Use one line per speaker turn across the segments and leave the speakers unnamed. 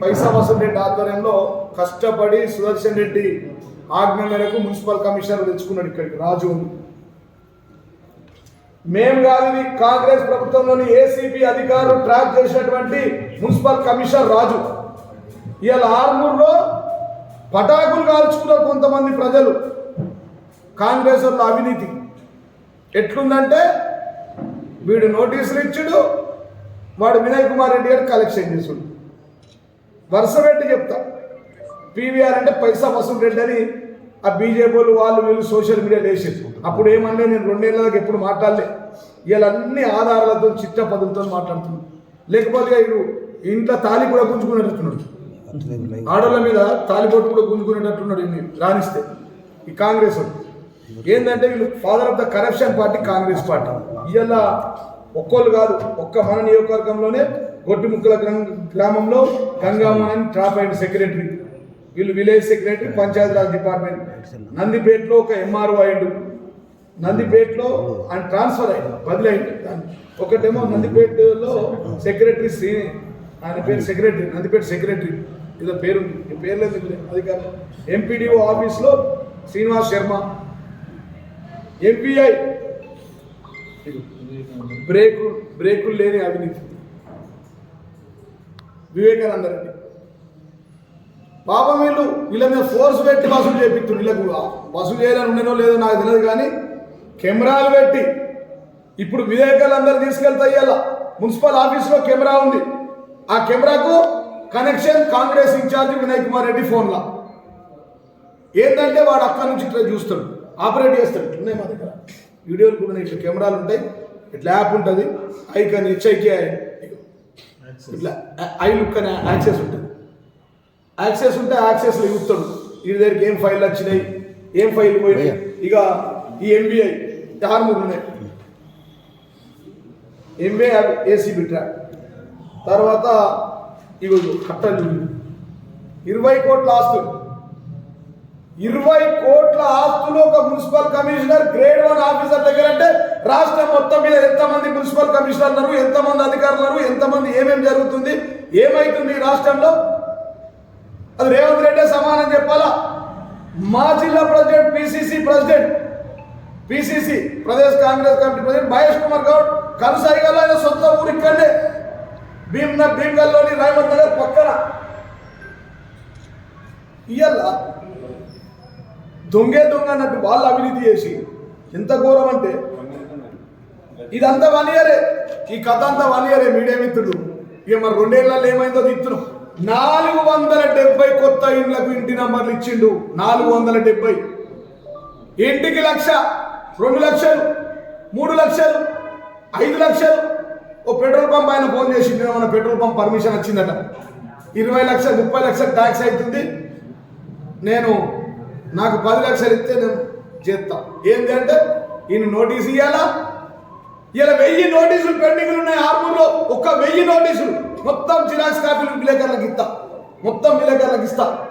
పైసా వసూలు రెడ్డి ఆధ్వర్యంలో కష్టపడి సుదర్శన్ రెడ్డి ఆజ్ఞ మేరకు మున్సిపల్ కమిషనర్ తెచ్చుకున్నాడు ఇక్కడికి రాజు. మేం కాదు కాంగ్రెస్ ప్రభుత్వంలోని ఏసీబీ అధికారులు ట్రాప్ చేసినటువంటి మున్సిపల్ కమిషనర్ రాజు. ఇవాళ ఆర్మూర్లో పటాకులు కాల్చుకున్నారు కొంతమంది ప్రజలు. కాంగ్రెస్ వాళ్ళ అవినీతి. ఎట్లుందంటే వీడు నోటీసులు ఇచ్చుడు వాడు వినయ్ కుమార్ రెడ్డి గారు కలెక్షన్ చేసుడు. వరుస పెట్టి చెప్తా. పీవీఆర్ అంటే పైసా వసూలు రెడ్డి అని ఆ బీజేపీలు వాళ్ళు వీళ్ళు సోషల్ మీడియా వేసేది అప్పుడు ఏమన్నా నేను రెండేళ్ళ దాకా ఎప్పుడు మాట్లాడలే. వీళ్ళన్ని ఆధారాలతో చిట్ట పదులతో మాట్లాడుతున్నాడు లేకపోతే వీడు ఇంట్లో తాలి కూడా గుంజుకునేటట్టున్నాడు. ఆడోళ్ళ మీద తాలిబొట్టు కూడా గుంజుకునేటట్టున్నాడు ఇన్ని రాణిస్తే. ఈ కాంగ్రెస్ ఏంటంటే వీళ్ళు father of the corruption party Congress party. ఇవాళ ఒక్కోళ్ళు కాదు ఒక్క మన నియోజకవర్గంలోనే గొడ్డిముక్కల గ్రా- గ్రామంలో గంగామన్ ట్రాప్ అండ్ సెక్రటరీ. వీళ్ళు విలేజ్ సెక్రటరీ పంచాయతీరాజ్ డిపార్ట్మెంట్. నందిపేటలో ఒక ఎంఆర్ఓ అయ్యిండు. నందిపేటలో ఆయన ట్రాన్స్ఫర్ అయ్యింది బదిలీ అయింది ఒకటేమో నందిపేటలో సెక్రటరీ శ్రీ ఆయన పేరు సెక్రటరీ నందిపేట సెక్రటరీ. ఏదో పేరుంది ఈ పేర్లు ఎందుకు లేదు అది కాదు ఎంపీడీఓ ఆఫీస్లో శ్రీనివాస్ శర్మ. ఎంపీఐ బ్రేకు బ్రేకులు లేని అవినీతి. వివేకానంద రెడ్డి పాపం వీళ్ళు వీళ్ళ మీద ఫోర్స్ పెట్టి వసూలు చేపిస్తారు వీళ్ళకు వసూలు చేయాలని ఉండేనో లేదో నాకు తెలియదు కానీ కెమెరాలు పెట్టి ఇప్పుడు వివేకాలు అందరు తీసుకెళ్తాయి ఇయ్యాల. మున్సిపల్ ఆఫీస్లో కెమెరా ఉంది. ఆ కెమెరాకు కనెక్షన్ కాంగ్రెస్ ఇన్ఛార్జ్ వినయ్ కుమార్ రెడ్డి ఫోన్లో. ఏంటంటే వాడు అక్కడి నుంచి ఇట్లా చూస్తాడు. ఆపరేట్ చేస్తాడు. ఉన్నాయి మా దగ్గర. వీడియోలు కూడా ఇట్లా కెమెరాలు ఉంటాయి. ఇట్లా యాప్ ఉంటుంది. ఐకన్ హెచ్ఐకే ఇట్లా ఐ లుక్ అనే యాక్సెస్ ఉంటుంది. యాక్సెస్ ఉంటే యాక్సెస్లో చూస్తాడు. వీడి దగ్గరికి ఏం ఫైల్ వచ్చినాయి? ఏం ఫైల్ పోయినాయి? ఇక ఈ ఎంబీఐ ఆర్మూర్ ఉన్నాయి. MBI ACB track. తర్వాత ఇవి కట్టలు ఇరవై కోట్ల ఆస్తులు. ఇరవై కోట్ల ఆస్తులు ఒక municipal commissioner grade one officer దగ్గర అంటే రాష్ట్రం మొత్తం మీద ఎంతమంది మున్సిపల్ కమిషనర్ ఎంతమంది అధికారులు ఎంతమంది ఏమేమి జరుగుతుంది ఏమైతుంది రాష్ట్రంలో? అది రేవంత్ రెడ్డి సమానం చెప్పాలా? మా జిల్లా president PCC president PCC Pradesh Congress committee president Mahesh Kumar Goud కనుసరిగల ఆయన సొంత ఊరు ఇక్కడే భీమ్న భీమ్గల్లోని రాయమండ్ నగర్ పక్కన. ఇయ్యాల దొంగే దొంగ అన్నట్టు వాళ్ళు అవినీతి చేసి ఎంత ఘోరం అంటే? ఇదంతా వన్ ఇయరే ఈ కథ అంతా వన్ ఇయరే మీడియా మిత్రుడు ఇక మరి రెండేళ్ళలో ఏమైందో తిత్తున్నాం నాలుగు వందల డెబ్బై కొత్త ఇండ్లకు ఇంటి నంబర్లు ఇచ్చిండు. నాలుగు వందల డెబ్బై. ఇంటికి లక్ష రెండు లక్షలు మూడు లక్షలు ఐదు లక్షలు. ఓ పెట్రోల్ పంప్ ఆయన ఫోన్ చేసి మన పెట్రోల్ పంప్ పర్మిషన్ వచ్చిందట? ఇరవై లక్షలు ముప్పై లక్షలు ట్యాక్స్ అవుతుంది. నేను నాకు పది లక్షలు ఇస్తే నేను చేస్తా. ఏంటి అంటే ఈయన నోటీస్ ఇవ్వాలా ఇలా వెయ్యి నోటీసులు పెండింగ్లు ఉన్నాయి ఆర్మూర్లో. ఒక్క వెయ్యి నోటీసులు మొత్తం జిరాక్స్ కాపీలు విలేకరులకు ఇస్తా. మొత్తం విలేకరులకు ఇస్తా.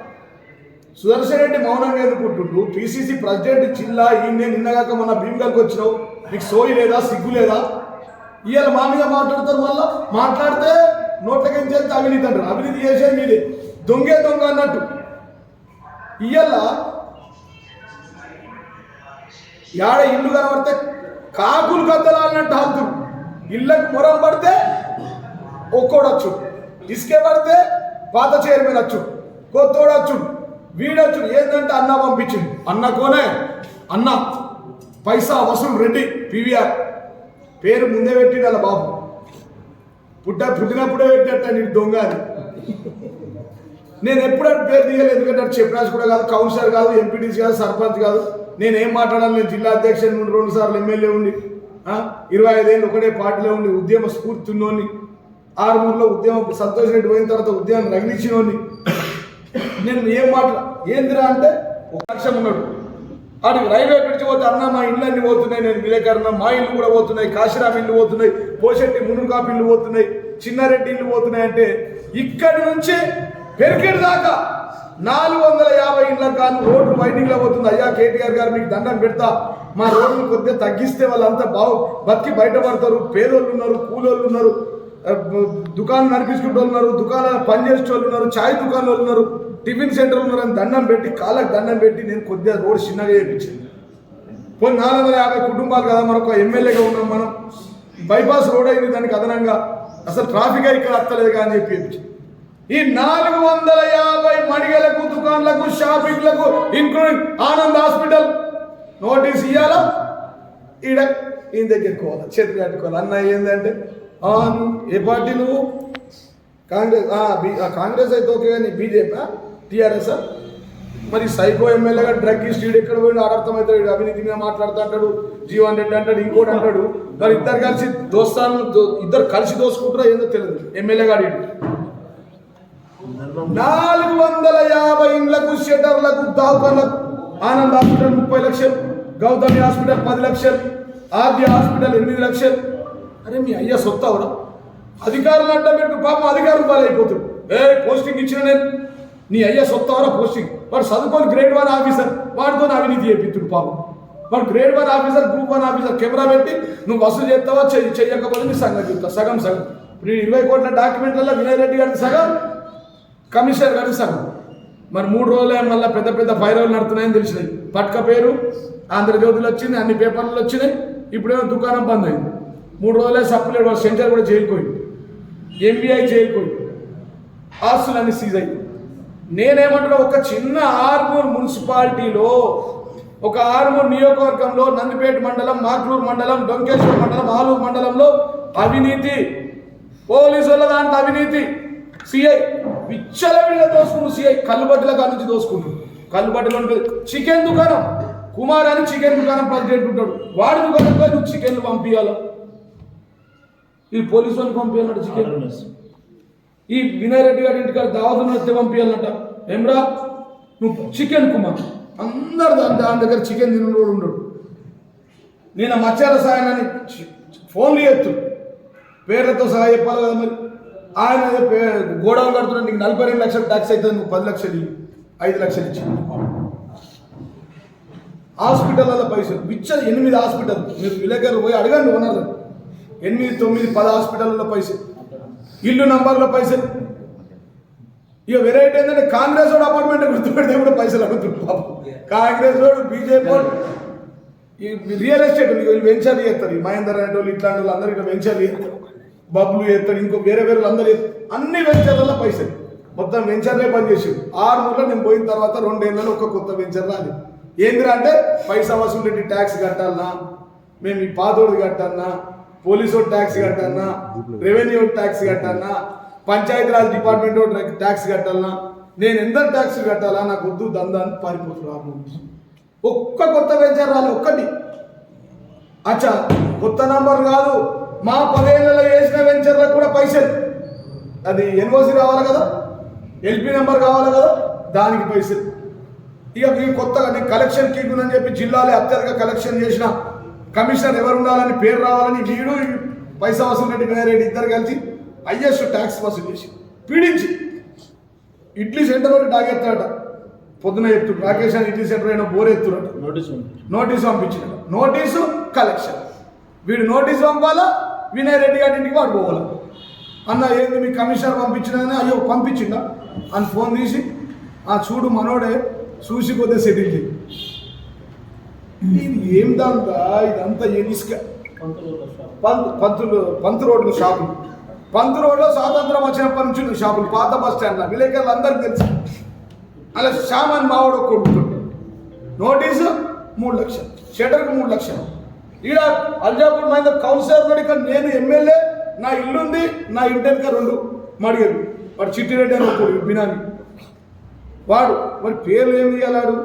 సుదర్శన్ రెడ్డి మౌనంగా ఎదుర్కొంటుండు. పిసిసి ప్రెసిడెంట్ జిల్లా ఈయన నిన్నగాక మొన్న భీమ్గల్కి వచ్చినావు. నీకు సోయి లేదా సిగ్గు లేదా? ఇవాళ మా మీద మాట్లాడతారు మళ్ళా? మాట్లాడితే నోట్లకేం చేస్తే? అవినీతి అంటారు. అవినీతి చేసేది మీదే. దొంగే దొంగ అన్నట్టు. ఇవాళ యాడ ఇల్లు కనబడితే కాకులు కద్దలాలన్నట్టు హంతులు ఇళ్ళకు మొరం పడితే ఒక్కోడొచ్చు ఇసుకే పడితే పాత చైర్మన్ వచ్చు కొత్తోడొచ్చు వీడొచ్చు ఏంటంటే అన్న పంపించింది అన్న కోనే అన్న పైసా వసూలు రెడ్డి పివిఆర్. పేరు ముందే పెట్టిండు అలా బాబు. పుట్ట పుట్టినప్పుడే పెట్టినట్ట నీ దొంగ అని. నేను ఎప్పుడు పేరు తీయలేదు. ఎందుకంటే చెప్పినాసి కూడా కాదు కౌన్సిలర్ కాదు ఎంపీటీసీ కాదు సర్పంచ్ కాదు. నేను ఏం మాట్లాడాలి? నేను జిల్లా అధ్యక్షుడు నుండి రెండు సార్లు ఎమ్మెల్యే ఉండి ఇరవై ఐదేళ్ళు ఒకటే పార్టీలో ఉండి ఉద్యమ స్ఫూర్తి ఉన్నోని ఆరుమూరులో ఉద్యమం సంతోష్ రెడ్డి పోయిన తర్వాత ఉద్యమం రగిలించినోని నేను ఏం మాట్లా ఏందిరా అంటే ఒక లక్ష్యం ఉన్నాడు ఆడికి రైల్వే బ్రిడ్జ్ పోతే అన్న మా ఇల్లు అన్ని పోతున్నాయి నేను విలేకరణ మా ఇల్లు కూడా పోతున్నాయి కాశీరామ్ ఇల్లు పోతున్నాయి పోషెట్టి మునుగాపు ఇల్లు పోతున్నాయి చిన్నారెడ్డి ఇల్లు పోతున్నాయి అంటే ఇక్కడి నుంచి పెరికేడు దాకా నాలుగు వందల యాభై ఇండ్ల కాను రోడ్డు వైడింగ్లో పోతుంది. అయ్యా కేటీఆర్ గారు మీకు దండం పెడతా. మా రోడ్లు కొద్దిగా తగ్గిస్తే వాళ్ళంతా బాగు బతికి బయటపడతారు. పేదోళ్ళు ఉన్నారు కూలోళ్ళు ఉన్నారు దుకాణం నడిపించుకుంటూ వాళ్ళు ఉన్నారు దుకాణాలు పని చేసే వాళ్ళు ఉన్నారు చాయ్ దుకాణాలు వాళ్ళు ఉన్నారు టిఫిన్ సెంటర్ ఉన్నారు అని దండం పెట్టి కాళ్ళకి దండం పెట్టి నేను కొద్దిగా రోడ్ చిన్నగా చేయించింది పోయి నాలుగు వందల యాభై కుటుంబాలు కదా మనకు ఎమ్మెల్యేగా ఉన్నాం మనం. బైపాస్ రోడ్ అయింది దానికి అదనంగా. అసలు ట్రాఫిక్ ఇక్కడ అత్తలేదు అని చెప్పి ఈ నాలుగు వందల యాభై మడిగలకు దుకాన్లకు షాపింగ్లకు ఇంక్లూడింగ్ ఆనంద్ హాస్పిటల్. నోటీస్ ఇవ్వాలా ఈడ ఈయన దగ్గరికి పోవాలి? చేతులు కట్టుకోవాలి? అన్న ఏంటంటే ఏ పార్టీ నువ్వు? కాంగ్రెస్ కాంగ్రెస్ అయితే ఓకే కానీ బీజేపీ టీఆర్ఎస్ మరి సైకో ఎమ్మెల్యేగా డ్రగ్ స్టీడ్ ఎక్కడ పోయినా అర్థమవుతాడు అవినీతి మీద మాట్లాడుతూ అంటాడు జీవన్ రెడ్డి అంటాడు ఇంకోటి అంటాడు. మరి ఇద్దరు కలిసి దోస్తాను ఇద్దరు కలిసి దోసుకుంటారో ఏందో తెలియదు. ఎమ్మెల్యే గారి నాలుగు వందల యాభై ఇండ్లకు షెటర్లకు దాపర్లకు ఆనంద్ హాస్పిటల్ ముప్పై లక్షలు గౌతమి హాస్పిటల్ పది లక్షలు ఆర్డి హాస్పిటల్ ఎనిమిది లక్షలు. అరే మీ అయ్యా సొత్త అవరా అధికారులు అంటే పెట్టు పాపం అధికారులు పాలైపోతుంది ఏ పోస్టింగ్ ఇచ్చిన నేను. నీ అయ్యా సొత్త అవరా పోస్టింగ్. వాడు చదువుకొని గ్రేడ్ వన్ ఆఫీసర్. వాడితో అవినీతి చేపిస్తుడు పాపం. వాడు grade one officer group one officer camera పెట్టి నువ్వు వసూలు చేస్తావా చెయ్యి చెయ్యకపోతే నీ సంగతి చెప్తా. సగం సగం. ఇప్పుడు ఇరవై కోట్ల డాక్యుమెంట్లలో వినయ్ రెడ్డి గారి సగం కమిషనర్ గారికి సగం మరి మూడు రోజులే మళ్ళీ పెద్ద పెద్ద ఫైరవలు నడుతున్నాయని తెలిసినాయి. పట్క పేరు ఆంధ్రజ్యోతిలో వచ్చింది అన్ని పేపర్లు వచ్చినాయి ఇప్పుడేమో దుకాణం బంద్ అయింది. మూడు రోజులే సప్లై వాడు సెంటర్ కూడా జైలుకోయింది ఎంబీఐ జైలుకోయింది ఆస్తులన్నీ సీజ్ అయ్యి నేనేమంటున్నా ఒక చిన్న ఆర్మూర్ మున్సిపాలిటీలో ఒక ఆర్మూర్ నియోజకవర్గంలో నందిపేట మండలం మాక్లూరు మండలం డొంకేశ్వర్ మండలం ఆలూరు మండలంలో అవినీతి పోలీసు వాళ్ళ దాంట్లో అవినీతి. సిఐ విచ్చలవిడిగా దోసుకుంటు సిఐ కల్లుబట్టుల కాడ నుంచి దోసుకుంటు కల్లుబట్టులో ఉంటుంది చికెన్ దుకాణం. కుమార్ అని చికెన్ దుకాణం ప్రెసిడెంట్ ఉంటాడు. వాడి దుకాణంలో నువ్వు చికెన్లు పంపించాలా ఈ పోలీసు వాళ్ళని పంపించాలంట చికెన్? ఈ వినయ్ రెడ్డి గారి ఇంటికాడ దావతులు వస్తే పంపించాలంట ఏమ్రా? నువ్వు చికెన్ కుమార్. అందరు దాని దాని దగ్గర చికెన్ తినడు ఉండడు. నేను మత్స్యాల సాయనని ఫోన్లు ఎత్తు పేర్లతో సహా చెప్పాలి కదా మరి. ఆయన పే- గోడౌన్ కడుతున్నా నీకు నలభై రెండు లక్షలు ట్యాక్స్ అవుతుంది నువ్వు పది లక్షలు ఐదు లక్షలు ఇచ్చి. హాస్పిటల్లో పైసలు. పిచ్చర్ ఎనిమిది హాస్పిటల్. మీరు విలేకరు పోయి అడగండి ఓనర్ ఎనిమిది తొమ్మిది పది హాస్పిటల్లో పైసలు. ఇల్లు నంబర్లో పైసలు. ఇక వెరైటీ ఏంటంటే కాంగ్రెస్ వాడు అపార్ట్మెంట్ గుర్తుపెడితే కూడా పైసలు అడుగుతుంది పాపం. కాంగ్రెస్ వాడు బీజేపీ వాడు. ఈ రియల్ ఎస్టేట్ వీళ్ళు వెంచర్లు చేస్తారు. ఈ మహేందర్ అనేటోళ్ళు ఇట్లాంటి వాళ్ళు అందరూ ఇట్లా వెంచర్లు చేస్తారు. బబ్లు ఎత్తాడు ఇంకో వేరే వేరే అందరు అన్ని వెంచర్లలో పైసలు. మొత్తం వెంచర్లే పనిచేసాడు ఆరు నెలలు నేను పోయిన తర్వాత రెండేళ్ళలో ఒక కొత్త వెంచర్ రాదు ఏందిరా అంటే పైసా వసూలు ట్యాక్స్ కట్టాలనా? మేము ఈ పాతోడు కట్టాలన్నా పోలీసు ట్యాక్స్ కట్టాలన్నా రెవెన్యూ ట్యాక్స్ కట్టాలన్నా పంచాయతీరాజ్ డిపార్ట్మెంట్ ట్యాక్స్ కట్టాలన్నా నేను ఎంత ట్యాక్స్ కట్టాలా? నాకు వద్దు దందా అని పారిపోతున్నారు ఒక్క కొత్త వెంచర్ రాలి ఒక్కటి. అచ్చా కొత్త నంబర్ కాదు. మా పదేళ్ళలో వేసిన వెంచర్లకు కూడా పైసలు. అది ఎన్ఓసి రావాలి కదా? ఎల్పి నెంబర్ కావాలి కదా? దానికి పైసలు. ఇక ఈ కొత్తగా నేను కలెక్షన్ కింగ్ అని చెప్పి జిల్లాలో అత్యధిక కలెక్షన్ చేసిన కమిషనర్ ఎవరు ఉండాలని పేరు రావాలని వీడు పైసా వసూలు రెడ్డి వినాయరెడ్డి ఇద్దరు కలిసి హైయెస్ట్ ట్యాక్స్ వసూలు చేసి పీడించి. ఇడ్లీ సెంటర్ ఒకటి డాగెత్తాడట పొద్దున చెప్తుడు రాకేష్ అని ఇడ్లీ సెంటర్ అయినా బోర్ ఎత్తుడట
నోటీస్
నోటీసు పంపించిన నోటీసు కలెక్షన్. వీడు నోటీసు పంపాలా? వినయ్ రెడ్డి గారి ఇంటికి వాడు పోవాలి. అన్న ఏంది మీ కమిషనర్ పంపించినా అయ్యో పంపించిందా అని ఫోన్ తీసి ఆ చూడు మనోడే చూసి కొద్దిగా సెటిల్ చేయి ఇది ఏం దాంతా ఇదంతా ఎనిస్క పంత్ పంతులు పంతు రోడ్లు షాపులు పంతు రోడ్లో స్వాతంత్రం వచ్చినప్పటి నుంచి షాపులు పాత బస్ స్టాండ్లో విలేకరులు అందరికీ తెలుసు. అలా సామాన్ మావాడు కొడుకుంటుండే నోటీసు మూడు లక్షలు షటర్కి మూడు లక్షలు. ఈడ అల్జాపూర్ మహేందర్ కౌన్సిలర్ కూడా ఇక్కడ నేను ఎమ్మెల్యే నా ఇల్లుంది నా ఇంటెనక రెండు మడిగారు వాడు చిట్టిరెడ్డి అని ఒకడు బినామి. వాడు వాడి పేర్లు ఏమి ఇవ్వలాడు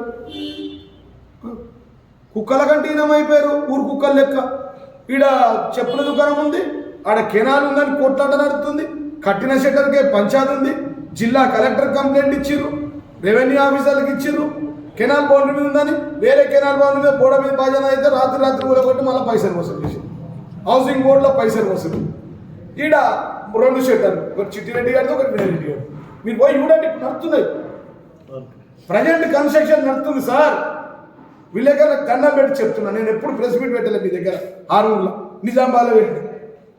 కుక్కల కంటే ఈనమైపోయారు ఊరు కుక్కల లెక్క. ఈడ చెప్పుల దుకాణం ఉంది ఆడ కెనాల్ ఉందని కొట్లాట నడుతుంది కట్టిన షట్టర్కే పంచాయతీ ఉంది జిల్లా కలెక్టర్ కంప్లైంట్ ఇచ్చిర్రు రెవెన్యూ ఆఫీసర్లకు ఇచ్చిర్రు కెనాల్ బౌండరీ మీద ఉందని వేరే కెనాల్ బౌండరీ మీద బోర్డు మీద భాజన అయితే రాత్రి రాత్రి ఊరగొట్టి మళ్ళీ పైసలు వసూలు చేసి. హౌసింగ్ బోర్డులో పైసలు వసూలు. ఈడ రెండు షట్టర్లు ఒకటి చిట్టిరెడ్డి గారిది ఒకటి వినయరెడ్డి గారు మీరు పోయి చూడండి ఇప్పుడు ప్రజెంట్ కన్స్ట్రక్షన్ నడుస్తుంది సార్. విలేకరులకు దండం పెట్టి చెప్తున్నా. నేను ఎప్పుడు ప్రెస్ మీట్ పెట్టలేదు మీ దగ్గర ఆరుమూరులో నిజామాబాద్లో పెట్టి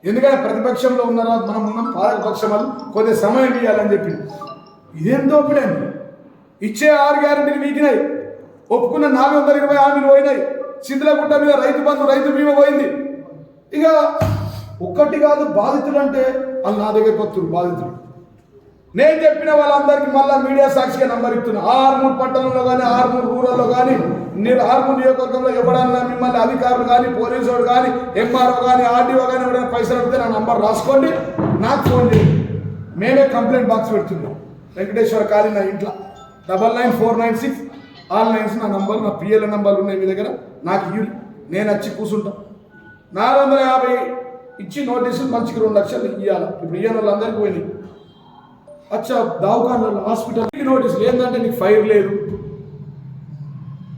ఎందుకంటే ప్రతిపక్షంలో ఉన్నారా మనం ఉన్నాం పాలక పక్షం వాళ్ళు కొద్ది సమయం ఇవ్వాలని చెప్పి. ఇదేం దోపిడండి ఇచ్చే ఆరు గ్యారెంటీలు వీకినాయి ఒప్పుకున్న నాలుగు వందల ఇరవై హామీలు పోయినాయి. సింధులగుట్ట మీద రైతు బంధు రైతు బీమా పోయింది. ఇక ఒక్కటి కాదు బాధితులు అంటే వాళ్ళు నా దగ్గరికి వస్తున్నారు బాధితులు. నేను చెప్పిన వాళ్ళందరికీ మళ్ళీ మీడియా సాక్షిగా నంబర్ ఇస్తున్నా. ఆర్మూర్ పట్టణంలో కానీ ఆర్మూర్ రూరల్లో కానీ నేను ఆర్మూర్ నియోజకవర్గంలో ఎవడన్నా మిమ్మల్ని అధికారులు కానీ పోలీసు వాడు కానీ ఎంఆర్ఓ కానీ ఆర్డీఓ కానీ ఎవరైనా పైసలు అడిగితే నా నంబర్ రాసుకోండి. నాకు ఫోన్ చేయండి. మేమే కంప్లైంట్ బాక్స్ పెడుతున్నాం. వెంకటేశ్వర కాళీ నా ఇంట్లో. Double nine four nine six. All nines నా నంబర్ నా పిఎల్ నంబర్లు ఉన్నాయి మీ దగ్గర. నాకు ఇవ్వు నేను వచ్చి కూర్చుంటా నాలుగు వందల యాభై ఇచ్చి నోటీసులు మంచిగా రెండు లక్షలు ఇవ్వాలి ఇప్పుడు ఇయ్యని వాళ్ళందరికీ పోయినాయి అచ్చా దవాఖానలో హాస్పిటల్. నోటీసులు ఏంటంటే నీకు ఫైర్ లేదు.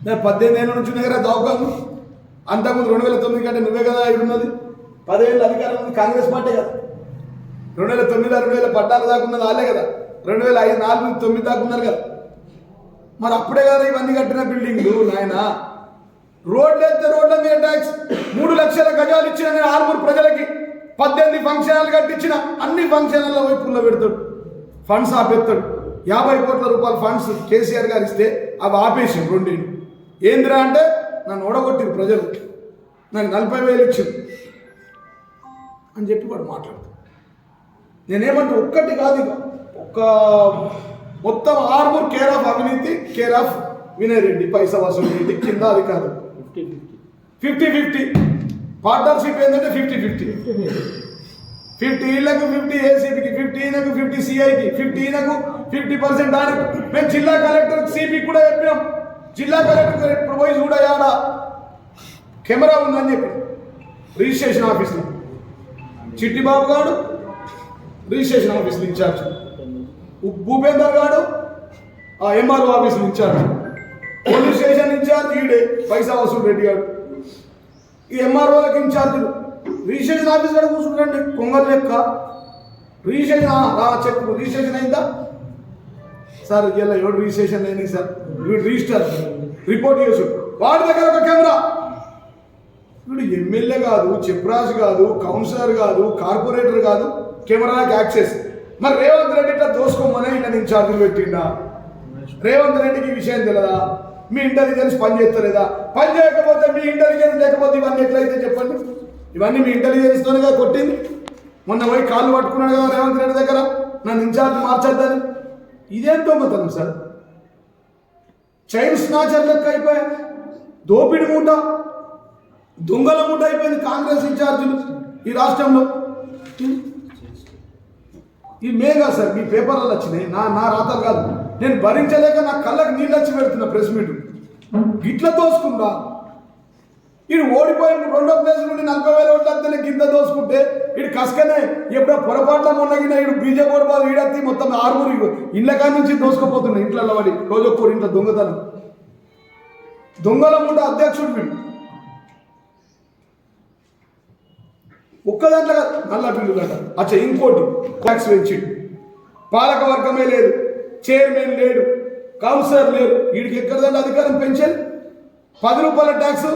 నేను పద్దెనిమిది ఏళ్ళ నుంచి దగ్గర దవాఖాను అంతకుముందు రెండు వేల తొమ్మిది కంటే నువ్వే కదా ఇక్కడ ఉన్నది. పదేళ్ళు అధికారం ఉంది కాంగ్రెస్ పార్టీ కదా. రెండు వేల తొమ్మిది రెండు వేల పద్నాలుగు దాకా ఉన్నది వాళ్ళే కదా. రెండు వేల ఐదు నాలుగు తొమ్మిది దాకా ఉన్నారు కదా. మరి అప్పుడే కదా ఇవన్నీ కట్టిన బిల్డింగ్లు నాయన. రోడ్లు ఎత్తే రోడ్ల మీద ట్యాక్స్. మూడు లక్షల గజాలు ఇచ్చిన నేను ఆరుగురు ప్రజలకి. పద్దెనిమిది ఫంక్షన్లు కట్టించిన అన్ని ఫంక్షన్లలో పోయి వైపుల్లో పెడతాడు. ఫండ్స్ ఆపేస్తాడు. యాభై కోట్ల రూపాయల ఫండ్స్ కేసీఆర్ గారు ఇస్తే అవి ఆపేసి రెండేళ్ళు ఏందిరా అంటే నన్ను ఓడగొట్టిరు ప్రజలు. నాకు నలభై వేలు ఇచ్చింది అని చెప్పి వాడు మాట్లాడతాడు. నేనేమంటే ఒక్కటి కాదు ఇక. ఒక్క మొత్తం ఆర్మూర్ కేర్ ఆఫ్ అవినీతి కేర్ ఆఫ్ వినయ్ రెడ్డి పైసా వసూలు రెడ్డి కింద అది కాదు ఫిఫ్టీ ఫిఫ్టీ పార్ట్నర్షిప్ ఏంటంటే ఫిఫ్టీ ఫిఫ్టీ ఫిఫ్టీ ఈళ్ళకు ఫిఫ్టీ ఏసీపీకి ఫిఫ్టీ ఈయనకు ఫిఫ్టీ సిఐకి ఫిఫ్టీ ఈయనకు ఫిఫ్టీ పర్సెంట్ దానికి మేము జిల్లా కలెక్టర్ సిపి కూడా చెప్పినాం. జిల్లా కలెక్టర్ ఇప్పుడు పోయి చూడయాడ కెమెరా ఉందని చెప్పి. రిజిస్ట్రేషన్ ఆఫీస్లో చిట్టి బాబు గారు రిజిస్ట్రేషన్ ఆఫీస్లో ఇన్ఛార్జ్ భూపేందర్ గారు ఆ MRO office incharge police station incharge ఈడే పైసా వసూలు రెడ్డి గారు. ఈ ఎంఆర్ఓలకు ఇన్ఛార్జీలు. రిజిస్ట్రేషన్ ఆఫీస్ కూడా కూర్చుంటారండి కొంగల్ లెక్క. రిజిస్ట్రేషన్ చెక్ చెప్పు రిజిస్ట్రేషన్ అయిందా? సార్ ఇలా ఎవడు రిజిస్ట్రేషన్ అయింది సార్? వీడు రిజిస్టర్. రిపోర్ట్ చేసు వాడి దగ్గర ఒక కెమెరా. వీడు ఎమ్మెల్యే కాదు చెప్రాజు కాదు కౌన్సిలర్ కాదు కార్పొరేటర్ కాదు కెమెరాకి యాక్సెస్. మరి రేవంత్ రెడ్డి ఇట్లా దోసుకోమని ఇట్లా ఇన్ఛార్జీలు పెట్టిండా? రేవంత్ రెడ్డికి విషయం తెలియదా మీ ఇంటెలిజెన్స్ పని చేస్తలేదా? పని చేయకపోతే మీ ఇంటెలిజెన్స్ లేకపోతే ఇవన్నీ ఎట్లయితే చెప్పండి? ఇవన్నీ మీ ఇంటెలిజెన్స్ తోనే కొట్టింది? మొన్న పోయి కాళ్ళు పట్టుకున్నాడు కదా రేవంత్ రెడ్డి దగ్గర? నన్ను ఇన్ఛార్జ్ మార్చొద్దని? ఇదేం దొంగతనం సార్? చైన్ స్నాచర్ లెక్క అయిపోయా? దోపిడి మూట? దొంగల మూట అయిపోయింది కాంగ్రెస్ ఇన్ఛార్జీలు ఈ రాష్ట్రంలో. ఈ మేగా సార్ మీ పేపర్లలో వచ్చినాయి. నా నా రాతలు కాదు. నేను భరించలేక నా కళ్ళకి నీళ్ళు వచ్చి పెడుతున్నా ప్రెస్ మీట్. గిట్ల దోసుకుందా ఈడు ఓడిపోయిన రెండో ప్లేస్ నుండి నలభై వేల ఓట్లు వస్తేనే కింద దోసుకుంటే ఈడు కసకనే. ఎప్పుడో పొరపాట్ల మొన్నగిన ఈడు బీజేపీ ఓడిపోదు ఈడత్తి మొత్తం ఆరుగురు ఇళ్ళ కాడి నుంచి దోసుకుపోతున్నాయి ఇంట్లో పడి రోజు ఒక్కరు ఇంట్లో దొంగతనం. దొంగల ముందు అధ్యక్షుడు వీడు. ఒక్క దాంట్లో కాదు, నల్ల బిల్లులు అంట అచ్చా ఇంకోటి ట్యాక్స్ పెంచిండు. పాలక వర్గమే లేదు చైర్మన్ లేడు కౌన్సిలర్ లేడు. వీడికి ఎక్కడదండి అధికారం పెన్షన్ పది రూపాయల ట్యాక్స్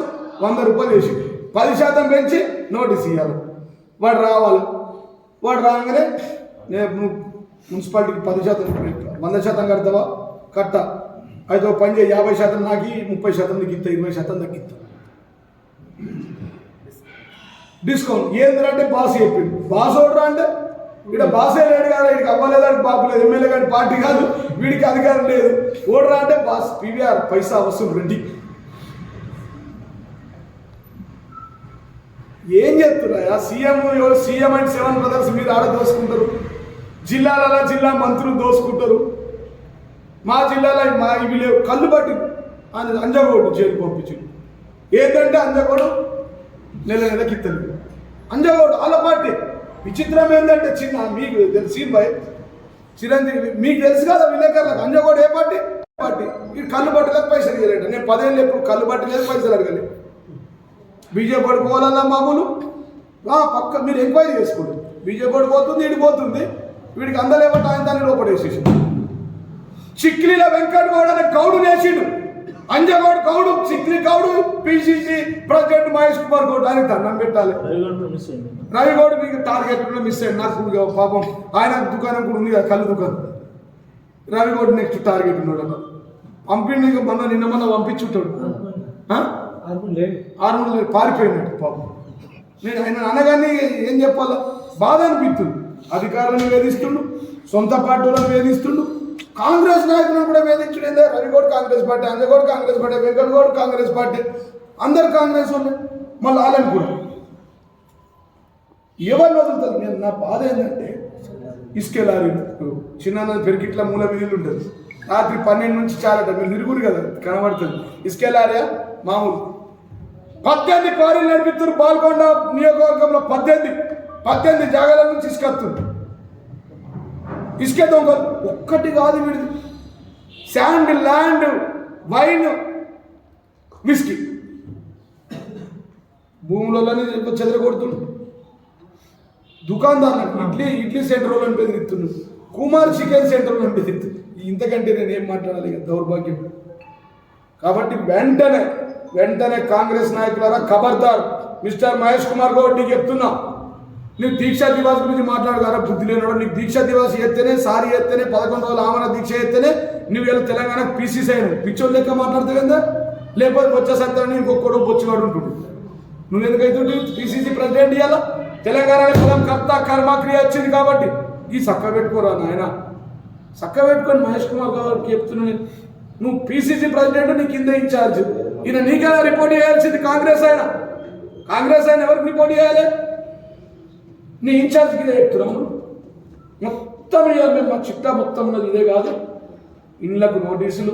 వంద రూపాయలు వేసి పది శాతం పెంచి నోటీస్ ఇవ్వాలి వాడు రావాలి. వాడు రాగానే నేను మున్సిపాలిటీకి పది శాతం వంద శాతం కడతావా? కట్ట. అయితే పని చేయి. యాభై శాతం నాకు ముప్పై శాతం నీకు ఇస్తా ఇరవై శాతం తగ్గిస్తా డిస్కౌంట్ ఏంటంటే బాస్ చెప్పిండు. బాస్ ఓడరా అంటే ఇక్కడ బాసే లేడు కదా వీడికి అవ్వలేదని బాబు లేదు ఎమ్మెల్యే కానీ పార్టీ కాదు వీడికి అధికారం లేదు. ఓడరా అంటే బాస్ పీవీఆర్ పైసా వసూలు రెడ్డి. ఏం చెప్తున్నాయా? CM CM and seven brothers మీరు ఆడ దోసుకుంటారు. జిల్లాలలో జిల్లా మంత్రులు దోసుకుంటారు. మా జిల్లాలో మా ఇవి లేవు. కళ్ళు పట్టి అని అంజగోడు జైలు పంపించు ఏంటంటే అంజగోడు నెల నెలకి ఇత్తలు అంజగోడు వాళ్ళ పార్టీ. విచిత్రం ఏంటంటే చిన్న మీకు తెలిసి భయ్ చిరంజీవి మీకు తెలుసు కదా విలేకరులకు అంజగోడు ఏ పార్టీ? పార్టీ. ఈ కళ్ళు పట్టలేదు పైసలు ఇవ్వలేట నేను పదేళ్ళు ఎప్పుడు కళ్ళు పట్టలేదు పైసలు అడగలేదు బీజేపీ వాడు మామూలు? పక్క మీరు ఎంక్వైరీ చేసుకోండి. బీజేపీ పడిపోతుంది పోతుంది పోతుంది. వీడికి అందలేమంటే ఆయన దాన్ని లోపడేసేసి చిక్లీల వెంకట్ గౌడ్ అనే గౌడు నేసిండు. అంజగౌడ్ గౌడు చిక్లీ గౌడు పిసిసి ప్రెసిడెంట్ మహేష్ కుమార్ గౌడ్ అని దండం పెట్టాలి. రవిగౌడ్ మీకు టార్గెట్ మిస్ అయ్యాడు నాకు పాపం ఆయన దుకాణం కూడా ఉంది కదా కళ్ళు దుకాణం. రవిగౌడ్ నెక్స్ట్ టార్గెట్ ఉన్నాడు అన్న ఇక మొన్న నిన్న మొన్న పంపించుంటాడు? ఆరు నెలలు పారిపోయినట్టు పాపం. నేను ఆయన అనగానే ఏం చెప్పాలా? బాధ అనిపిస్తుంది. అధికారులను వేధిస్తుండు సొంత పార్టీలను వేధిస్తుండు కాంగ్రెస్ నాయకులను కూడా వేధించుడేందే Ravigoud Congress party Anjagoud Congress party Venkatagoud Congress party. అందరు కాంగ్రెస్ వాళ్ళే మళ్ళీ వాళ్ళని కూడా. ఎవరిని వదులుతారు? నేను నా బాధ ఏంటంటే ఇసుకే లారీ చిన్న పెరిగిట్ల మూల వీధులు ఉంటుంది రాత్రి పన్నెండు నుంచి చాలట మీరు తిరుగురు కదా కనబడుతుంది. ఇసుకే లారీయా? మామూలు. పద్దెనిమిది కారీలు నడిపిస్తారు పాల్గొండ నియోజకవర్గంలో పద్దెనిమిది. పద్దెనిమిది జాగాల నుంచి ఇసుకొస్తుంది ఇసుకే దొంగలు ఒక్కటి కాదు వీడిది. శాండ్ ల్యాండ్ వైన్ విస్కీ భూములలోనే చెదరగొడుతుండు దుకాణదారులకు ఇడ్లీ ఇడ్లీ సెంటర్ వాళ్ళని బెదిరిస్తున్నాడు కుమార్ చికెన్ సెంటర్ వాళ్ళని బెదిరిస్తుంది ఇంతకంటే నేను ఏం మాట్లాడాలి దౌర్భాగ్యం. కాబట్టి వెంటనే వెంటనే కాంగ్రెస్ నాయకులారా ఖబర్దార్ మిస్టర్ మహేష్ కుమార్ గౌడ్ చెప్తున్నా. నువ్వు దీక్షా దివాస్ గురించి మాట్లాడగారా బుద్ధి లేనివాడు నీకు దీక్షా దివాస్ ఎత్తేనే సారి ఎత్తేనే పదకొండు రోజులు ఆమరణ దీక్ష ఎత్తేనే నువ్వు వెళ్ళి తెలంగాణ పీసీసీ అయినావు పిచ్చోళ్ళు లెక్క మాట్లాడతావు కదా లేకపోతే వచ్చే సత్యాన్ని ఇంకొకడు బొచ్చివాడు ఉంటుండు. నువ్వు ఎందుకైతుంటే పీసీసీ ప్రెసిడెంట్ ఇవ్వాలా తెలంగాణ పదం కర్త కర్మక్రియ వచ్చింది కాబట్టి. ఈ చక్క పెట్టుకోరా నాయన. చక్క పెట్టుకొని మహేష్ కుమార్ గారికి చెప్తున్నా నేను. నువ్వు పీసీసీ ప్రెసిడెంట్ నీ కింద ఇన్ఛార్జ్. ఈయన నీకెలా రిపోర్ట్ చేయాల్సింది కాంగ్రెస్ ఆయన? కాంగ్రెస్ ఆయన ఎవరికి రిపోర్ట్ చేయాలి? నీ ఇన్ఛార్జ్ కింద చెప్తున్నాము మొత్తం మేము మా చిట్టా మొత్తం ఉన్నది ఇదే కాదు. ఇండ్లకు నోటీసులు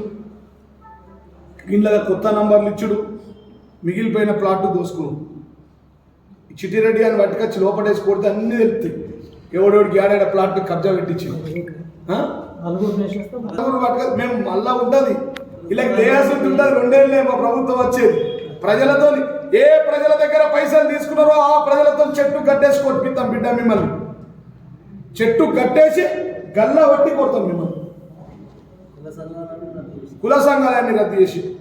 ఇండ్ల కొత్త నంబర్లు ఇచ్చుడు మిగిలిపోయిన ప్లాట్ దోసుకున్నాం చిట్టిరెడ్డి అని పట్టుకొచ్చి లోపడేసి కొడితే అన్ని తెలుస్తాయి. ఎవడెవడికి ఏడాడ ప్లాట్ కబ్జా పెట్టించి మేము మళ్ళా ఉంటుంది. ఇలా దేయాల్సి ఉంటుంది రెండేళ్ళే మా ప్రభుత్వం వచ్చేది. ప్రజలతో ఏ ప్రజల దగ్గర పైసలు తీసుకున్నారో ఆ ప్రజలతో చెట్టు కట్టేసి కొట్టిస్తాం బిడ్డ మిమ్మల్ని. చెట్టు కట్టేసి గల్లా వట్టి కొడతాం మిమ్మల్ని. కుల సంఘాలన్నీ రద్దు చేసి.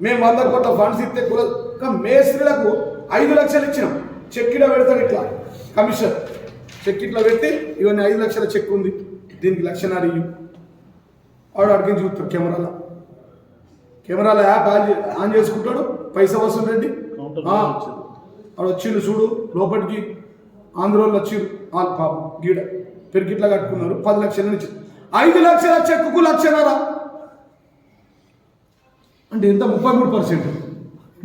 మేము వంద కోట్ల ఫండ్స్ ఇస్తే కుల మేస్త్రీలకు ఐదు లక్షలు ఇచ్చినాం. చెక్ ఇట్లా పెడతారు ఇట్లా. కమిషన్. చెక్ ఇట్లా పెట్టి ఇవన్నీ ఐదు లక్షల చెక్ ఉంది. దీనికి లక్షన్నర ఇయ్యి. వాడు అడిగి చూస్తాడు కెమెరాలో. కెమెరాలో యాప్ ఆన్ ఆన్ చేసుకుంటాడు. పైసా వసూలు రెడ్డి. వాడు వచ్చిండు చూడు లోపలికి ఆంధ్రోళ్ళు వచ్చిండు వాళ్ళు పాపం గీడ పెరిగిట్లా కట్టుకున్నారు. పది లక్షల నుంచి. ఐదు లక్షల చెక్కుకు లక్షన్నర. అంటే ఎంత ముప్పై మూడు పర్సెంట్.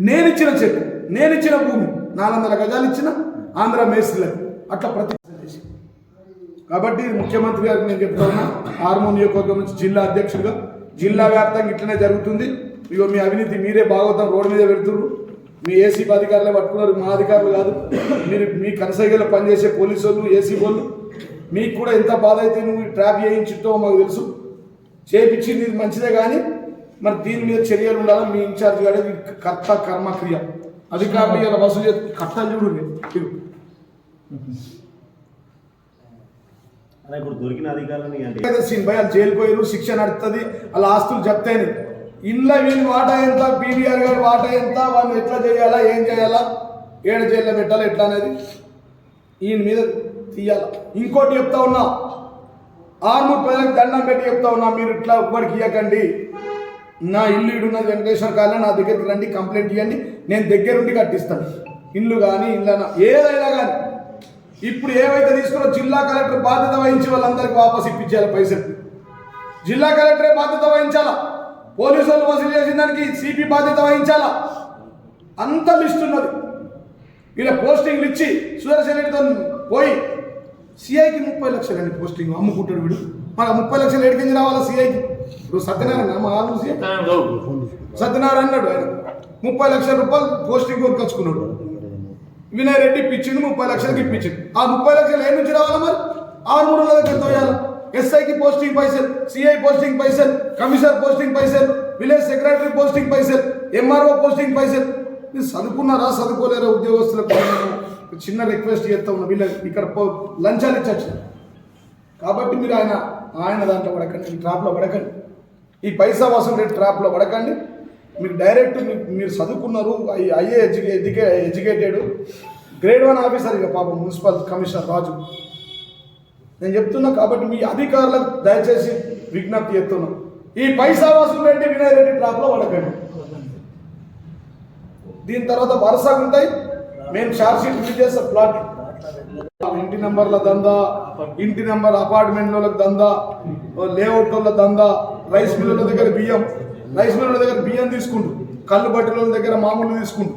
నేను ఇచ్చిన చెక్ నేను ఇచ్చిన భూమి. నాలుగు వందల గజాలు ఇచ్చిన ఆంధ్ర మేస్త్రీలకు. అట్లా ప్రతి కాబట్టి ముఖ్యమంత్రి గారికి నేను చెప్తా ఉన్నా హార్మోన్ నియోజకవర్గం నుంచి జిల్లా అధ్యక్షుడిగా జిల్లా వ్యాప్తంగా ఇట్లనే జరుగుతుంది. ఇగో మీ అవినీతి మీరే భాగవతం రోడ్డు మీద పెడుతున్నారు మీ ఏసీబీ అధికారులే పట్టుకున్నారు. మా అధికారులు కాదు. మీరు మీ కనసైగలో పనిచేసే పోలీసు వాళ్ళు ఏసీ వాళ్ళు మీకు కూడా ఎంత బాధ అయితే నువ్వు ట్రాప్ చేయించుతో మాకు తెలుసు. చేపించింది ఇది మంచిదే కానీ మరి దీని మీద చర్యలు ఉండాలి. మీ ఇన్ఛార్జ్ గారు కర్త కర్మ క్రియ. అధికారులు ఇలా వసూలు చేసి కట్టలు చూడు ఇదిగో.
అలా ఇప్పుడు దొరికిన
వాళ్ళు జైలు పోయారు శిక్ష నడుస్తుంది వాళ్ళ ఆస్తులు జప్తైన ఇంట్లో వీళ్ళు వాటా ఎంత పీవీఆర్ గారి వాటా ఎంత వాళ్ళు ఎట్లా చేయాలా ఏం చేయాలా ఏడు జైల్లో పెట్టాలా ఎట్లా అనేది ఈయన మీద తీయాల. ఇంకోటి చెప్తా ఉన్నా ఆర్మూర్ ప్రజలకు దండం పెట్టి చెప్తా ఉన్నా మీరు ఇట్లా ఒక్కడికి ఇవ్వకండి నా ఇల్లు ఇడున్నది వెంకటేశ్వర కాలే నా దగ్గరికి రండి కంప్లైంట్ ఇవ్వండి నేను దగ్గరుండి కట్టిస్తాను ఇల్లు కానీ ఇల్లు ఏదైనా కానీ ఇప్పుడు ఏవైతే తీసుకున్నా జిల్లా కలెక్టర్ బాధ్యత వహించి వాళ్ళందరికీ వాపస్ ఇప్పించాలి పైసలు. జిల్లా కలెక్టరే బాధ్యత వహించాలా? పోలీసులు వసూలు చేసిన దానికి సిపి బాధ్యత వహించాలా? అంత లిస్ట్ ఉన్నది. ఇలా పోస్టింగ్లు ఇచ్చి సుదర్శన్ రెడ్డితో పోయి సిఐకి ముప్పై లక్షలండి పోస్టింగ్. అమ్ముకుంటాడు వీడు. మన ముప్పై లక్షలు ఎడికించి రావాలా సిఐకి ఇప్పుడు సత్యనారాయణ మా సిఐ సత్యనారాయణ అన్నాడు ఆయన. ముప్పై లక్షల రూపాయలు పోస్టింగ్ కొనుకొచ్చుకున్నాడు. వినయ్ రెడ్డి ఇప్పించిండు ముప్పై లక్షలకి ఇప్పించిండు. ఆ ముప్పై లక్షలు ఏ నుంచి రావాలా మరి? ఆరు మూడు దగ్గర తోయాలి? ఎస్ఐకి పోస్టింగ్ పైసలు సిఐ పోస్టింగ్ పైసలు కమిషనర్ పోస్టింగ్ పైసలు విలేజ్ సెక్రటరీ పోస్టింగ్ పైసలు ఎంఆర్ఓ పోస్టింగ్ పైసలు. మీరు చదువుకున్నారా చదువుకోలేరా ఉద్యోగస్తులకు చిన్న రిక్వెస్ట్ చేస్తా ఉన్నా వీళ్ళకి ఇక్కడ లంచాలు ఇచ్చచ్చు కాబట్టి మీరు ఆయన ఆయన దాంట్లో పడకండి ఈ ట్రాప్లో పడకండి. ఈ పైసా వసూలు రేట్ ట్రాప్లో పడకండి. మీకు డైరెక్ట్ మీరు చదువుకున్నారు ఐఏ ఎడ్యుకే ఎడ్యుకే ఎడ్యుకేటెడ్ గ్రేడ్ వన్ ఆఫీసర్ ఇక పాపం మున్సిపల్ కమిషనర్ రాజు. నేను చెప్తున్నా కాబట్టి మీ అధికారులకు దయచేసి విజ్ఞప్తి చేస్తున్నా. ఈ పైసా వసూలు రెడ్డి వినయ్ రెడ్డి ట్రాప్లో పడకండి. దీని తర్వాత వరుసగా ఉంటాయి. మేము షార్ట్షీట్ రిలీజ్ చేస్తాం ప్లాట్ ఇంటి నెంబర్ల దందా ఇంటి నెంబర్ అపార్ట్మెంట్ల దందా లేఅవుట్ దందా రైస్ మిల్లుల దగ్గర బియ్యం రైస్ మిల్లుల దగ్గర బియ్యం తీసుకుంటు కళ్ళు బట్టల దగ్గర మామూలు తీసుకుంటు.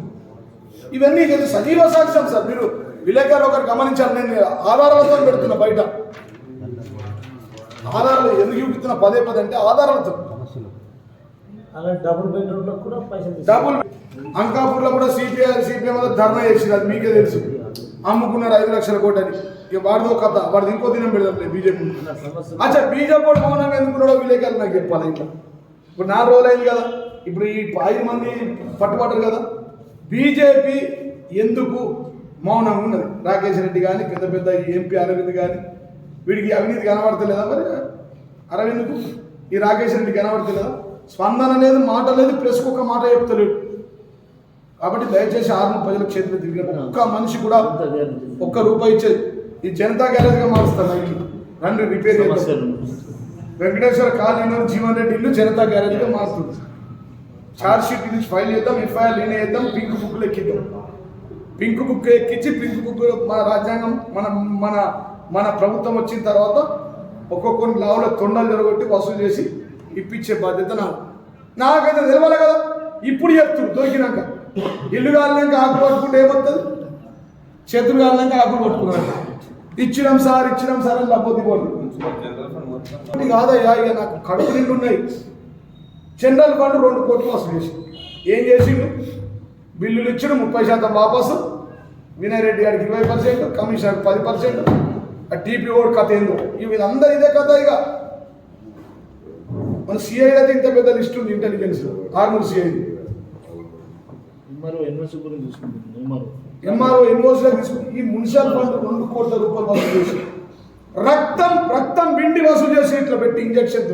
ఇవన్నీ సజీవ సాక్ష్యం సార్. మీరు విలేకరు ఒకరు గమనించాలి నేను ఆధారాలతో పెడుతున్నా బయట. ఆధారాలు ఎందుకు చూపిస్తున్నా? పదే పదే అంటే ఆధారాలతో.
డబుల్
అంకాపూర్లో కూడా సిపిఐ సిపిఎం వల్ల ధర్నా చేసింది అది మీకే తెలుసు. అమ్ముకున్నారు ఐదు లక్షల కోటని ఇక వాడిదో కథ. వాడిది ఇంకో దినం పెడదాం బీజేపీ అచ్చా బీజేపీ మౌనంగా ఎందుకున్నాడో విలేకరులు నాకు చెప్పాలి ఇంకా. ఇప్పుడు నాలుగు రోజులు అయింది కదా. ఇప్పుడు ఈ ఐదు మంది పట్టుబట్టరు కదా. బీజేపీ ఎందుకు మౌనంగా ఉన్నది. రాకేష్ రెడ్డి కానీ పెద్ద పెద్ద ఎంపీ అరవింద్ కానీ వీడికి అవినీతి కనబడతలేదా మరి? అరవింద్కు ఈ రాకేష్ రెడ్డి కనబడతలేదా? స్పందన లేదు మాట లేదు ప్రెస్కు ఒక మాట చెప్తలేడు. కాబట్టి దయచేసి ఆరు ప్రజల చేతులు తిరిగిన ఒక్క మనిషి కూడా ఒక్క రూపాయి ఇచ్చేది. ఈ జనతా గ్యారేజ్గా మారుస్తాను ఇల్లు రండి రిపేర్ వెంకటేశ్వర కాలనీలో జీవన్ రెడ్డి ఇల్లు జనతా గ్యారేజ్గా మారుతుంది. ఛార్జ్ షీట్ ఇది ఫైల్ చేద్దాం ఎఫ్ఐఆర్ లీన్ చేద్దాం పింక్ బుక్లు ఎక్కిద్దాం పింక్ బుక్ ఎక్కించి పింక్ బుక్ మన రాజ్యాంగం మన మన మన ప్రభుత్వం వచ్చిన తర్వాత ఒక్కొక్కరిని లావుల తొండలు జరగొట్టి వసూలు చేసి ఇప్పించే బాధ్యత నాకు నాకైతే తెలవాలి కదా ఇప్పుడు చెప్తుంది దొరికినాక. ఇల్లు కాలినాక ఆకులు పట్టుకుంటే ఏమవుతుంది చేతులు కాలినాక ఆకులు పట్టుకున్నాను ఇచ్చినాం సార్ ఇచ్చినాం సార్ అని లబ్బోది పోటీ కాదయ్యా ఇక నాకు కడుపు నిండు ఉన్నాయి జనరల్ ఫండ్ రెండు కోట్లు వసూలు చేసి ఏం చేసిండు? బిల్లులు ఇచ్చిన ముప్పై శాతం వాపసు. వినయ్ రెడ్డి గారికి ఇరవై పర్సెంట్ కమిషనర్ పది పర్సెంట్. ఆ టీపీ ఓడి కథ ఏందో? ఇవి వీళ్ళందరూ ఇదే కథ ఇక. మన సిఐ అయితే ఇంత పెద్ద లిస్ట్ ఉంది ఇంటెలిజెన్స్ ఆర్మూర్ సిఐ
ఎంఆర్ఓ
ఎన్ఓసీలో తీసుకుని ఈ మున్సిపల్ ఫండ్ రెండు కోట్ల రూపాయలు వసూలు చేసి. రక్తం రక్తం బిండి వసూలు చేసి ఇట్లా పెట్టి ఇంజక్షన్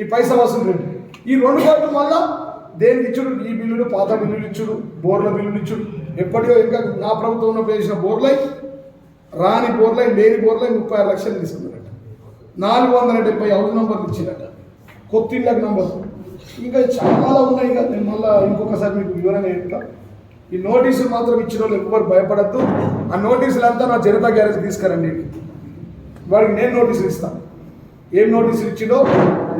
ఈ పైసా వసూలు పెట్టి. ఈ రెండు కోట్లు మళ్ళా దేనికి ఇచ్చుడు? ఈ బిల్లులు పాత బిల్లులు ఇచ్చుడు బోర్ల బిల్లులు ఇచ్చుడు. ఎప్పటికో ఇంకా నా ప్రభుత్వం ఉన్నప్పుడు వేసిన బోర్లై రాని బోర్లై లేని బోర్లై ముప్పై ఆరు లక్షలు తీసుకున్నారట. నాలుగు వందల డెబ్బై హౌస్ నంబర్లు ఇచ్చిరట. కొత్త ఇళ్ళకి నంబర్ ఇంకా చాలా ఉన్నాయి కదా నేను మళ్ళీ ఇంకొకసారి మీకు వివరణ చెప్తా. ఈ నోటీసులు మాత్రం ఇచ్చిన వాళ్ళు ఎవ్వరు భయపడద్దు. ఆ నోటీసులు అంతా నా జనతా గ్యారేజ్ తీసుకురండి. వాడికి నేను నోటీసులు ఇస్తాను ఏం నోటీసులు ఇచ్చిండో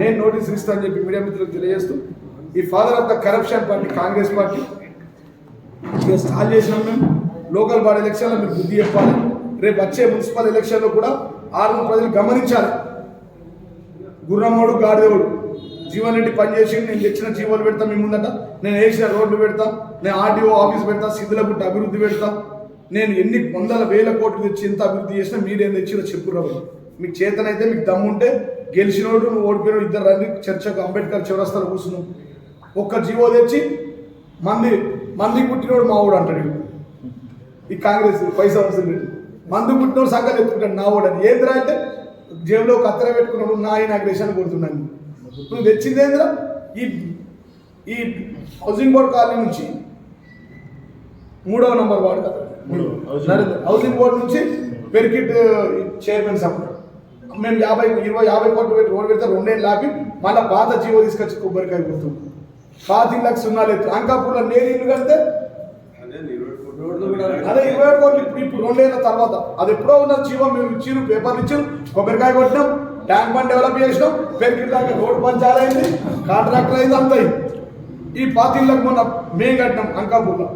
నేను నోటీసులు ఇస్తాను అని చెప్పి మీడియా మిత్రులకు తెలియజేస్తూ ఈ father of the corruption party Congress party ఇక చేసినాం మేము. లోకల్ బాడీ ఎలక్షన్లో మీరు బుద్ధి చెప్పాలి. రేపు వచ్చే మున్సిపల్ ఎలక్షన్లో కూడా ఆరు ప్రజలు గమనించాలి. గుర్రమ్మోడు గాడిదేవుడు జీవన్ రెడ్డి పనిచేసి నేను తెచ్చిన జీవోలు పెడతా మీ ముందట. నేను వేసిన రోడ్లు పెడతా నేను ఆర్డీఓ ఆఫీస్ పెడతా సిద్ధులగుట్ట అభివృద్ధి పెడతా. నేను ఎన్ని వందల వేల కోట్లు తెచ్చి ఎంత అభివృద్ధి చేసినా మీరేం తెచ్చినా చెప్పు రావు మీకు చేతనైతే మీకు దమ్ముంటే గెలిచినోడు నువ్వు ఓడిపోయిన ఇద్దరు రండి చర్చకు అంబేద్కర్ చివరస్తాలు కూర్చున్నావు ఒక్క జీవో తెచ్చి మంది మంది పుట్టినోడు మా ఊడు అంటాడు వీడు. ఈ కాంగ్రెస్ పైసా వస్తుంది మందు పుట్టినోడు సంగతి ఎత్తుకుంటాడు నా ఊడని ఏంద్రా అంటే జేబులో కత్తెర పెట్టుకున్నాడు నా ఇనాగ్రేషన్ కొడుతున్నాను నువ్వు తెచ్చింది ఏంద్రా? ఈ ఈ హౌసింగ్ బోర్డ్ కాలనీ నుంచి మూడవ నంబర్ వార్డు కదా.
హౌసింగ్
బోర్డు నుంచి పెరికిట్ చైర్మన్ సభ్యుడు. మేము యాభై ఇరవై యాభై కోట్లు పెట్టి రోడ్డు పెడితే రెండేళ్ళు లాపి మళ్ళీ పాత జీవో తీసుకొచ్చి కొబ్బరికాయ కొడుతుంది పాత ఇళ్ళకి సున్నాలు ఎత్తు అంకాపూర్లో నేను ఇల్లు కడితే అదే ఇరవై ఏడు కోట్లు ఇప్పుడు ఇప్పుడు రెండేళ్ళ తర్వాత. అది ఎప్పుడో ఉన్న జీవం మేము ఇచ్చిరు పేపర్లు ఇచ్చారు కొబ్బరికాయ కొట్టినాం ట్యాంక్ బండ్ డెవలప్ చేసినాం పెరికిట్ దాకా రోడ్ పంచాలు అయింది కాంట్రాక్టర్ అయింది అంత. ఈ పాతిళ్ళకు మొన్న మేము కట్టినాం అంకాపూర్లో.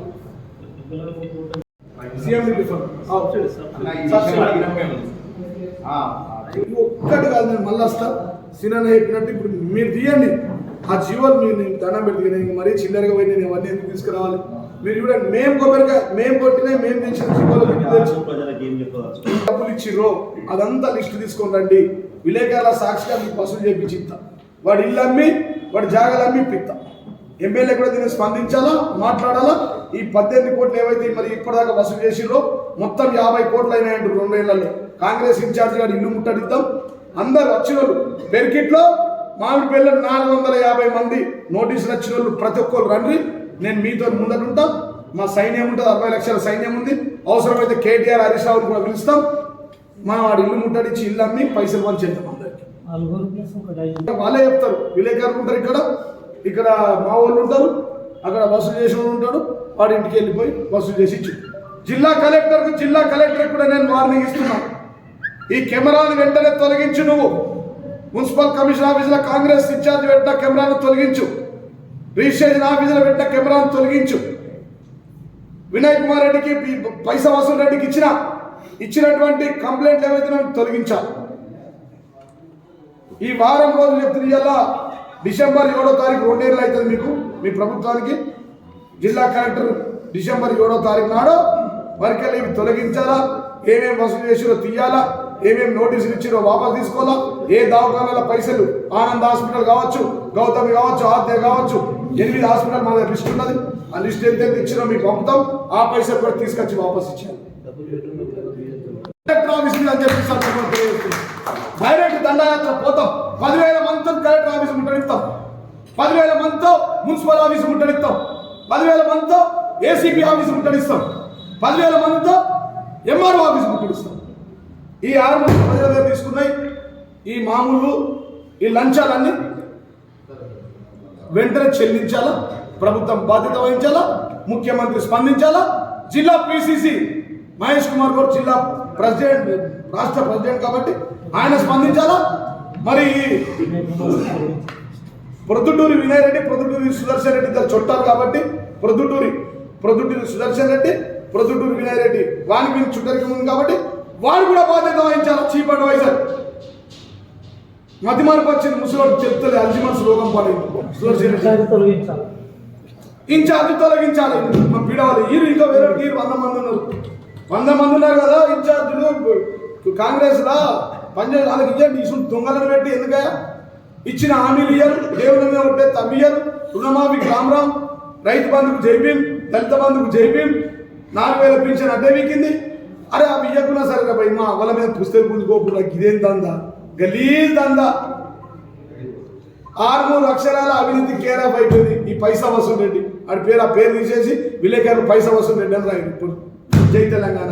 ఒక్కటి కాదు నేను మళ్ళీ వస్తా. సినిమా చెప్పినట్టు ఇప్పుడు మీరు తీయండి. ఆ జీవోలు మీరు నేను దండం పెడుతుంది నేను మరీ చిల్లరగా పోయి నేను అవన్నీ ఎందుకు తీసుకురావాలి? మీరు చూడండి మేము కొబ్బరికాయ మేము కొట్టినాయి మేము తెచ్చిన జీవోలు డబ్బులు ఇచ్చిర్రో అదంతా లిస్ట్ తీసుకొని రండి. విలేకరుల సాక్షిగా మీకు వసూలు చేపించి ఇస్తా. వాడి ఇల్లు అమ్మి వాడి జాగాలు అమ్మి ఇప్పిస్తా. ఎమ్మెల్యే కూడా దీన్ని స్పందించాలా మాట్లాడాలా? ఈ పద్దెనిమిది కోట్లు ఏవైతే మరి ఇప్పటిదాకా వసూలు చేసిర్రో మొత్తం యాభై కోట్లు అయినాయంటారు రెండేళ్ళలో కాంగ్రెస్ ఇన్ఛార్జ్ గారు ఇల్లు ముట్టడిద్దాం. అందరు వచ్చిన బెర్కిట్లో మామిడి పిల్లలు నాలుగు వందల యాభై మంది నోటీసులు వచ్చిన వాళ్ళు ప్రతి ఒక్కరు రండి. నేను మీతో ముందటుంటా మా సైన్యం ఉంటుంది అరవై లక్షల సైన్యం ఉంది. అవసరమైతే కేటీఆర్ హరీష్ రావుని కూడా పిలుస్తాం. మనం వాడి ఇల్లు ముట్టడిచ్చి ఇల్లు అమ్మి పైసలు పంచేద్దాం అందరికి. వాళ్ళే చెప్తారు. విలేకరులు ఉంటారు ఇక్కడ. ఇక్కడ మా వాళ్ళు ఉంటారు. అక్కడ వసూలు చేసిన ఉంటాడు వాడి ఇంటికి వెళ్ళిపోయి వసూలు చేసి ఇచ్చు. జిల్లా కలెక్టర్కు జిల్లా కలెక్టర్ కూడా నేను వార్నింగ్ ఇస్తున్నాను ఈ కెమెరాను వెంటనే తొలగించు నువ్వు. మున్సిపల్ కమిషన్ ఆఫీసులో కాంగ్రెస్ ఇన్ఛార్జ్ పెట్టిన కెమెరాను తొలగించు. రిజిస్ట్రేషన్ ఆఫీసులో పెట్టిన కెమెరాను తొలగించు. వినయ్ కుమార్ రెడ్డికి ఈ పైసా వసూలు రెడ్డికి ఇచ్చిన ఇచ్చినటువంటి కంప్లైంట్ ఏవైతే తొలగించాలి. ఈ వారం రోజులు చెప్తుంది డిసెంబర్ ఏడో తారీఖు రెండేళ్ళు అవుతుంది మీకు మీ ప్రభుత్వానికి. జిల్లా కలెక్టర్ డిసెంబర్ ఏడో తారీఖు నాడు వరకెళ్ళి తొలగించాలా ఏమేమి వసూలు చేసిరో తీయాలా ఏమేమి నోటీసులు ఇచ్చిరో వాపస్ తీసుకోవాలా? ఏ దవాఖానాల పైసలు? ఆనంద్ హాస్పిటల్ కావచ్చు గౌతమి కావచ్చు ఆద్య కావచ్చు ఎనిమిది హాస్పిటల్ మన లిస్ట్ ఉన్నది. ఆ లిస్ట్ ఎంత ఎంత ఇచ్చిరో మీకు పంపుతాం. ఆ పైసలు కూడా తీసుకొచ్చి వాపస్ ఇచ్చాను ఆఫీస్ అని చెప్పి డైరెక్ట్ దండయాత్ర పోతాం. పదివేల మందితో కలెక్టర్ ఆఫీస్ ముట్టడిస్తాం పదివేల మందితో మున్సిపల్ ఆఫీస్ ముట్టడిస్తాం పదివేల మందితో ఏసీబీ ఆఫీస్ ముట్టడిస్తాం పదివేల మందితో ఎంఆర్ఓ ఆఫీస్ ముట్టడిస్తాం ఈ ఆరు మంది ప్రజల తీసుకున్నాయి. ఈ మామూలు ఈ లంచాలన్నీ వెంటనే చెల్లించాలా? ప్రభుత్వం బాధ్యత వహించాలా? ముఖ్యమంత్రి స్పందించాలా? జిల్లా పిసిసి మహేష్ కుమార్ గారు జిల్లా ప్రెసిడెంట్ రాష్ట్ర ప్రెసిడెంట్ కాబట్టి ఆయన స్పందించాలా? మరి ప్రొద్దుటూరి వినయ్ రెడ్డి ప్రొద్దుటూరి సుదర్శన్ రెడ్డి ఇద్దరు చుట్టారు కాబట్టి ప్రొద్దుటూరి ప్రొద్దుటూరి సుదర్శన్ రెడ్డి ప్రొద్దుటూరి వినయ్ రెడ్డి వాని చుట్టరికి ఉంది కాబట్టి వాడు కూడా బాధ్యత వహించాలి చీఫ్ అడ్వైజర్. మతి మార్పు వచ్చింది. ముసలోడు చెప్తుంది అల్జిమర్స్ రోగం
ఇన్ఛార్జ్ తొలగించాలి.
ఇన్ఛార్జ్ తొలగించాలి. మా పీడవాలి. ఈరు ఇంకా వేరే ఈరు వంద మంది ఉన్నారు. వంద మంది ఉన్నారు కదా ఇన్ఛార్జీలు. కాంగ్రెస్ లా పనిచేయ వాళ్ళకి ఇవ్వండి ఇసు దొంగలను పెట్టి ఎందుకయ్యా? ఇచ్చిన హామీలు ఇయ్యరు. దేవుని మీద ఉంటే తవ్వియ్యరు రుణమాఫీకి రామరామ్ రైతు బంధుకు జైబీం దళిత బంధుకు జైబీం నాలుగు వేల పింఛన్ అడ్డే వీకింది అరే అవి ఇవ్వకున్నా సరే రా భయ్ మా వాళ్ళ మీద పుస్తకం పుంజుకోకుండా ఇదేం దందా? గలీజ్ దందా. ఆరుమూరు అక్షరాల అవినీతి కేరాఫ్ అయిపోయింది. ఈ పైసా వసూలు రెడ్డి ఆడి పేరు ఆ పేరు తీసేసి విలేకరు పైసా వసూలు రెడ్డి అని రాయండి ఇప్పుడు జై తెలంగాణ.